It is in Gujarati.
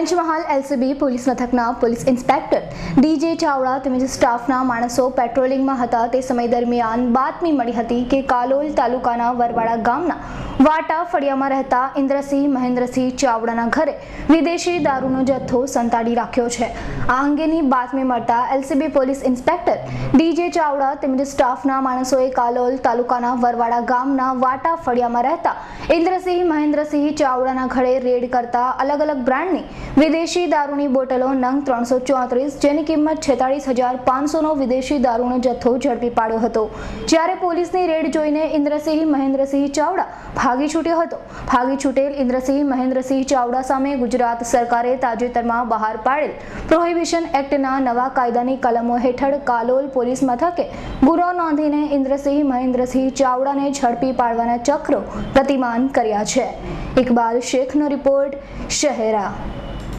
Panchmahal L C B police મથકના police inspector D J Chavda તેમજ સ્ટાફના માણસો પેટ્રોલિંગમાં હતા. તે સમય દરમિયાન બાતમી મળી હતી કે કાલોલ તાલુકાના વરવાડા ગામના વાટા ફળિયામાં રહેતા ઇન્દ્રસિંહ મહેન્દ્રસિંહ ચાવડાના ઘરે વિદેશી દારૂનો જથ્થો સંતાડી રાખ્યો છે. આ અંગેની બાતમી મળતા L C B police inspector D J Chavda તેમજ સ્ટાફના માણસોએ કાલોલ તાલુકાના વરવાડા ગામના વાટા ફળિયામાં રહેતા ઇન્દ્રસિંહ મહેન્દ્રસિંહ ચાવડાના ઘરે રેડ કરતા અલગ અલગ બ્રાન્ડની વિદેશી દારૂની બોટલો નંગ ત્રણસો ચોત્રીસ, જેની કિંમત છેતાળીસ હજાર પાંચસોનો વિદેશી દારૂનો જથ્થો ઝડપી પાડ્યો હતો. જ્યારે પોલીસની રેડ જોઈને ઇન્દ્રસિંહ મહેન્દ્રસિંહ ચાવડા ભાગી છૂટ્યો હતો. ભાગી છૂટેલ ઇન્દ્રસિંહ મહેન્દ્રસિંહ ચાવડા સામે ગુજરાત સરકારે તાજેતરમાં બહાર પાડેલ પ્રોહિબિશન એક્ટના નવા કાયદાની કલમો હેઠળ કાલોલ પોલીસ મથકે ગુનો નોંધીને ઇન્દ્રસિંહ મહેન્દ્રસિંહ ચાવડાને ઝડપી પાડવાના ચક્રો પ્રતિમાન કર્યા છે. ઇકબાલ શેખનો રિપોર્ટ શહેરા.